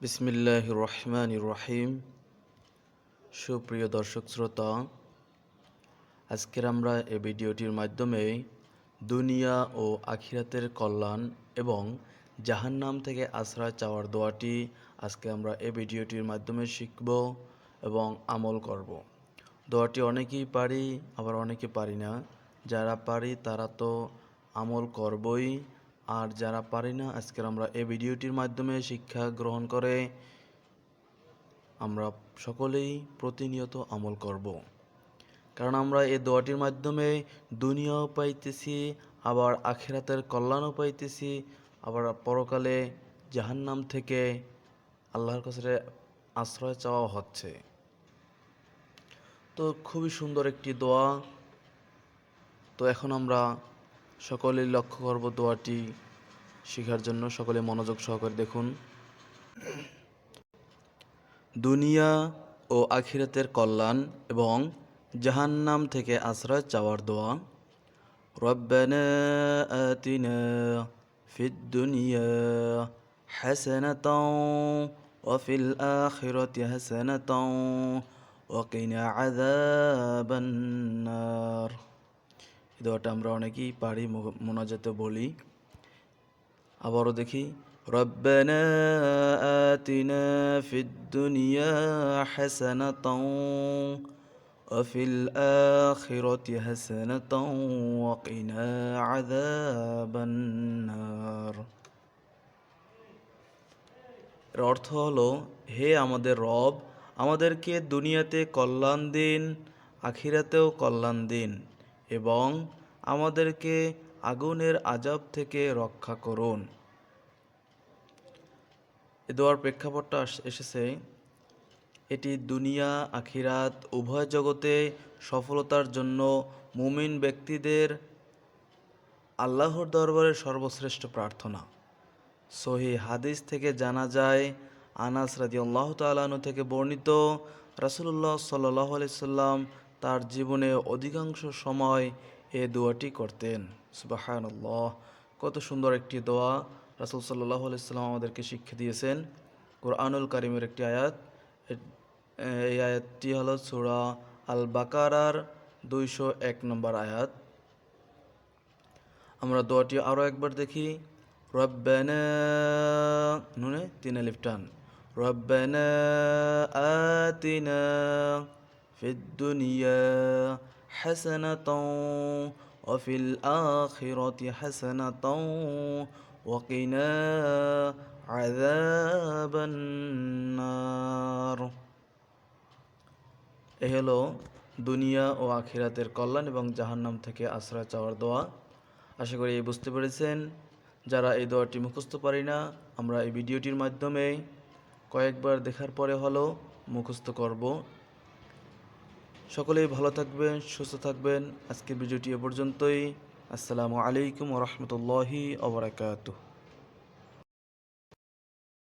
বিসমিল্লাহ রহমান রহিম। সুপ্রিয় দর্শক শ্রোতা, আজকের আমরা এই ভিডিওটির মাধ্যমে দুনিয়া ও আখিরাতের কল্যাণ এবং জাহান্নাম থেকে আশ্রয় চাওয়ার দোয়াটি আজকে আমরা এই ভিডিওটির মাধ্যমে শিখব এবং আমল করব। দোয়াটি অনেকেই পারি, আবার অনেকে পারি না। যারা পারি তারা তো আমল করবই। আর যারা পারি না, আজকের আমরা এই ভিডিওটির মাধ্যমে শিক্ষা গ্রহণ করে আমরা সকলেই প্রতিনিয়ত আমল করব। কারণ আমরা এই দোয়াটির মাধ্যমে দুনিয়াও পাইতেছি, আবার আখেরাতের কল্যাণও পাইতেছি, আবার পরকালে জাহান্নাম থেকে আল্লাহর কাছে আশ্রয় চাওয়া হচ্ছে। তো খুবই সুন্দর একটি দোয়া। তো এখন আমরা সকলেই লক্ষ্য করব দোয়াটি শেখার জন্য সকলে মনোযোগ সহকারে দেখুন দুনিয়া ও আখিরাতের কল্যাণ এবং জাহান্নাম থেকে আশ্রয় চাওয়ার দোয়া ربنا آتنا في الدنيا حسنة وفي الآخرة حسنة وقنا عذاب النار এই দোয়াটা আমরা অনেকেই পারি মো- মোনাজাতে বলি আবারও দেখি ربنا آتنا في الدنيا حسنة وفي الآخرة حسنة وقنا عذاب النار এর অর্থ হলো হে আমাদের রব আমাদেরকে দুনিয়াতে কল্যাণ দিন আখিরাতেও কল্যাণ দিন এবং আমাদেরকে আগুনের আজাব থেকে রক্ষা করুন। এ দোয়ার প্রেক্ষাপটটা এসেছে, এটি দুনিয়া, আখিরাত, উভয় জগতে সফলতার জন্য মুমিন ব্যক্তিদের আল্লাহর দরবারে সর্বশ্রেষ্ঠ প্রার্থনা। সহি হাদিস থেকে জানা যায়, আনাস রাজি আল্লাহ তালানু থেকে বর্ণিত রাসুল্লাহ সাল্লাহ সাল্লাম তার জীবনে অধিকাংশ সময় এ দোয়াটি করতেন। সুবাহান কত সুন্দর একটি দোয়া রাসুল সাল্লাহ সাল্লাম আমাদেরকে শিক্ষা দিয়েছেন। কোরআনুল কারিমের একটি আয়াত। এই আয়াতটি হলো সুরা আল বাকারার দুইশো এক নম্বর আয়াত। আমরা দোয়াটি আরও একবার দেখি। রব্বানা, নুনে তিন আলিফ টান। আতিনা ফিদ দুনিয়া হাসানাতাও وفي الآخرة حسنة وقنا عذاب النار এ হলো দুনিয়া ও আখিরাতের কল্যাণ এবং জাহান্নাম থেকে আশ্রয় চাওয়ার দোয়া আশা করি এই বুঝতে পেরেছেন যারা এই দোয়াটি মুখস্থ পারি না আমরা এই ভিডিওটির মাধ্যমে কয়েকবার দেখার পরে হলো মুখস্থ করব সকলেই ভালো থাকবেন সুস্থ থাকবেন। আজকের ভিডিওটি এ পর্যন্তই। আসসালামু আলাইকুম রহমতুল্লাহি ওবরাকাতুহ